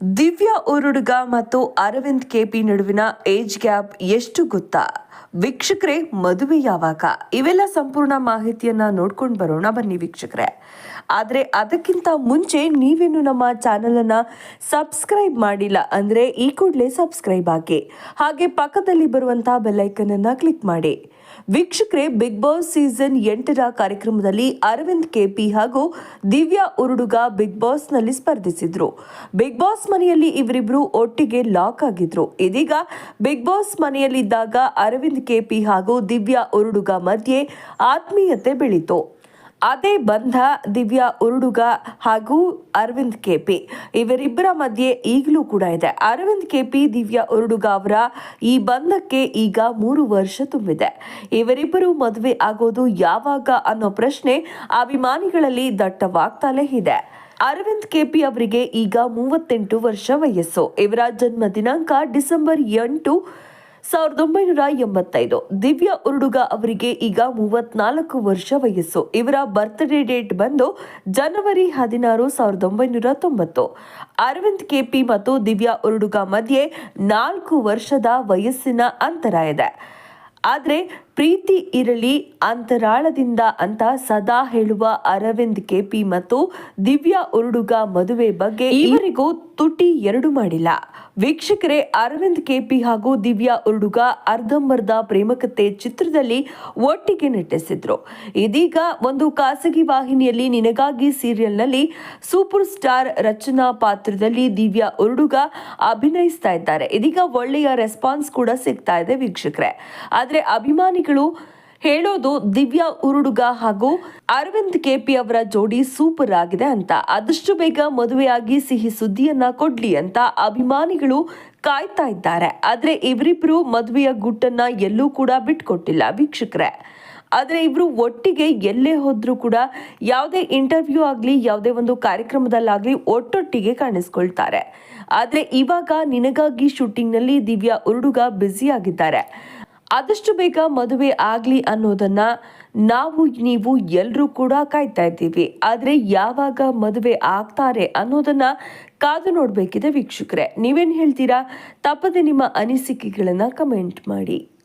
ದಿವ್ಯಾ ಉರುಡುಗ ಮತ್ತು ಅರವಿಂದ್ ಕೆಪಿ ನಡುವಿನ age gap ಎಷ್ಟು ಗೊತ್ತಾ? ವೀಕ್ಷಕರೇ, ಮದುವೆ ಯಾವಾಗ? ಇವೆಲ್ಲ ಸಂಪೂರ್ಣ ಮಾಹಿತಿಯನ್ನ ನೋಡ್ಕೊಂಡು ಬರೋಣ ಬನ್ನಿ ವೀಕ್ಷಕರೇ. ಆದರೆ ಅದಕ್ಕಿಂತ ಮುಂಚೆ ನೀವೇನು ನಮ್ಮ ಚಾನೆಲ್ ಅನ್ನ ಸಬ್ಸ್ಕ್ರೈಬ್ ಮಾಡಿಲ್ಲ ಅಂದ್ರೆ ಈ ಕೂಡಲೇ ಸಬ್ಸ್ಕ್ರೈಬ್ ಆಗಿ. ಹಾಗೆ ಪಕ್ಕದಲ್ಲಿ ಬರುವಂಥ ಬೆಲ್ಲೈಕನ್ ಅನ್ನ ಕ್ಲಿಕ್ ಮಾಡಿ. ವೀಕ್ಷಕರೇ, ಬಿಗ್ ಬಾಸ್ ಸೀಸನ್ ಎಂಟರ ಕಾರ್ಯಕ್ರಮದಲ್ಲಿ ಅರವಿಂದ್ ಕೆಪಿ ಹಾಗೂ ದಿವ್ಯಾ ಉರುಡುಗ ಬಿಗ್ ಬಾಸ್ನಲ್ಲಿ ಸ್ಪರ್ಧಿಸಿದ್ರು. ಬಿಗ್ ಬಾಸ್ ಮನೆಯಲ್ಲಿ ಇವರಿಬ್ರು ಒಟ್ಟಿಗೆ ಲಾಕ್ ಆಗಿದ್ರು. ಇದೀಗ ಬಿಗ್ ಬಾಸ್ ಮನೆಯಲ್ಲಿದ್ದಾಗ ಅರವಿಂದ್, ಕೆಪಿ ಹಾಗೂ ದಿವ್ಯಾ ಉರುಡುಗ ಮಧ್ಯೆ ಆತ್ಮೀಯತೆ ಬೆಳೀತು. ಅದೇ ಬಂಧ ದಿವ್ಯಾ ಉರುಡುಗ ಹಾಗೂ ಅರವಿಂದ್, ಕೆಪಿ ಇವರಿಬ್ಬರ ಮಧ್ಯೆ ಈಗಲೂ ಕೂಡ ಇದೆ. ಅರವಿಂದ್, ಕೆಪಿ, ದಿವ್ಯಾ ಉರುಡುಗ ಅವರ ಈ ಬಂಧಕ್ಕೆ ಈಗ ಮೂರು ವರ್ಷ ತುಂಬಿದೆ. ಇವರಿಬ್ಬರು ಮದುವೆ ಆಗೋದು ಯಾವಾಗ ಅನ್ನೋ ಪ್ರಶ್ನೆ ಅಭಿಮಾನಿಗಳಲ್ಲಿ ದಟ್ಟವಾಗ್ತಲೇ ಇದೆ. ಅರವಿಂದ್ ಕೆಪಿ ಅವರಿಗೆ ಈಗ ಮೂವತ್ತೆಂಟು ವರ್ಷ ವಯಸ್ಸು. ಇವರ ಜನ್ಮ ದಿನಾಂಕ ಡಿಸೆಂಬರ್ ಎಂಟು, ಸಾವಿರದ ಒಂಬೈನೂರ ಎಂಬತ್ತೈದು. ದಿವ್ಯಾ ಉರುಡುಗ ಅವರಿಗೆ ಈಗ ಮೂವತ್ನಾಲ್ಕು ವರ್ಷ ವಯಸ್ಸು. ಇವರ ಬರ್ತ್ಡೇ ಡೇಟ್ ಬಂದು ಜನವರಿ ಹದಿನಾರು, ಸಾವಿರದ ಒಂಬೈನೂರ ತೊಂಬತ್ತು. ಅರವಿಂದ್ ಕೆಪಿ ಮತ್ತು ದಿವ್ಯಾ ಉರುಡುಗ ಮಧ್ಯೆ ನಾಲ್ಕು ವರ್ಷದ ವಯಸ್ಸಿನ ಅಂತರ ಇದೆ. ಆದರೆ ಪ್ರೀತಿ ಇರಲಿ ಅಂತರಾಳದಿಂದ ಅಂತ ಸದಾ ಹೇಳುವ ಅರವಿಂದ್ ಕೆಪಿ ಮತ್ತು ದಿವ್ಯಾ ಉರುಡುಗ ಮದುವೆ ಬಗ್ಗೆ ಇವರಿಗೂ ತುಟಿ ಎರಡು ಮಾಡಿಲ್ಲ. ವೀಕ್ಷಕರೇ ಅರವಿಂದ್ ಕೆಪಿ ಹಾಗೂ ದಿವ್ಯಾ ಉರುಡುಗ ಅರ್ಧಂಬರ್ಧ ಪ್ರೇಮಕತೆ ಚಿತ್ರದಲ್ಲಿ ಒಟ್ಟಿಗೆ ನಟಿಸಿದ್ರು. ಇದೀಗ ಒಂದು ಖಾಸಗಿ ವಾಹಿನಿಯಲ್ಲಿ ನಿನಗಾಗಿ ಸೀರಿಯಲ್ನಲ್ಲಿ ಸೂಪರ್ ಸ್ಟಾರ್ ರಚನಾ ಪಾತ್ರದಲ್ಲಿ ದಿವ್ಯಾ ಉರುಡುಗ ಅಭಿನಯಿಸ್ತಾ ಇದ್ದಾರೆ. ಇದೀಗ ಒಳ್ಳೆಯ ರೆಸ್ಪಾನ್ಸ್ ಕೂಡ ಸಿಗ್ತಾ ಇದೆ ವೀಕ್ಷಕರೇ. ಆದರೆ ಅಭಿಮಾನಿಗಳು ಹೇಳೋದು ದಿವ್ಯಾ ಉರುಡುಗ ಹಾಗೂ ಅರವಿಂದ್ ಕೆಪಿ ಅವರ ಜೋಡಿ ಸೂಪರ್ ಆಗಿದೆ ಅಂತ. ಆದಷ್ಟು ಬೇಗ ಮದುವೆಯಾಗಿ ಸಿಹಿ ಸುದ್ದಿಯನ್ನ ಕೊಡ್ಲಿ ಅಂತ ಅಭಿಮಾನಿಗಳು ಕಾಯ್ತಾ ಇದ್ದಾರೆ. ಆದ್ರೆ ಇವರಿಬ್ರು ಮದುವೆಯ ಗುಟ್ಟನ್ನ ಎಲ್ಲೂ ಕೂಡ ಬಿಟ್ಕೊಟ್ಟಿಲ್ಲ ವೀಕ್ಷಕರೇ. ಆದರೆ ಇವರು ಒಟ್ಟಿಗೆ ಎಲ್ಲೇ ಹೋದ್ರೂ ಕೂಡ ಯಾವುದೇ ಇಂಟರ್ವ್ಯೂ ಆಗಲಿ, ಯಾವುದೇ ಒಂದು ಕಾರ್ಯಕ್ರಮದಲ್ಲಾಗಲಿ ಒಟ್ಟೊಟ್ಟಿಗೆ ಕಾಣಿಸ್ಕೊಳ್ತಾರೆ. ಆದರೆ ಇವಾಗ ನಿನಗಾಗಿ ಶೂಟಿಂಗ್ನಲ್ಲಿ ದಿವ್ಯಾ ಉರುಡುಗ ಬ್ಯುಸಿ ಆಗಿದ್ದಾರೆ ಆದಷ್ಟು ಬೇಗ ಮದುವೆ ಆಗಲಿ ಅನ್ನೋದನ್ನ ನಾವು, ನೀವು ಎಲ್ಲರೂ ಕೂಡ ಕಾಯ್ತಾ ಇದ್ದೀವಿ. ಆದರೆ ಯಾವಾಗ ಮದುವೆ ಆಗ್ತಾರೆ ಅನ್ನೋದನ್ನ ಕಾದು ನೋಡಬೇಕಿದೆ ವೀಕ್ಷಕರೇ. ನೀವೇನು ಹೇಳ್ತೀರಾ? ತಪ್ಪದೆ ನಿಮ್ಮ ಅನಿಸಿಕೆಗಳನ್ನು ಕಮೆಂಟ್ ಮಾಡಿ.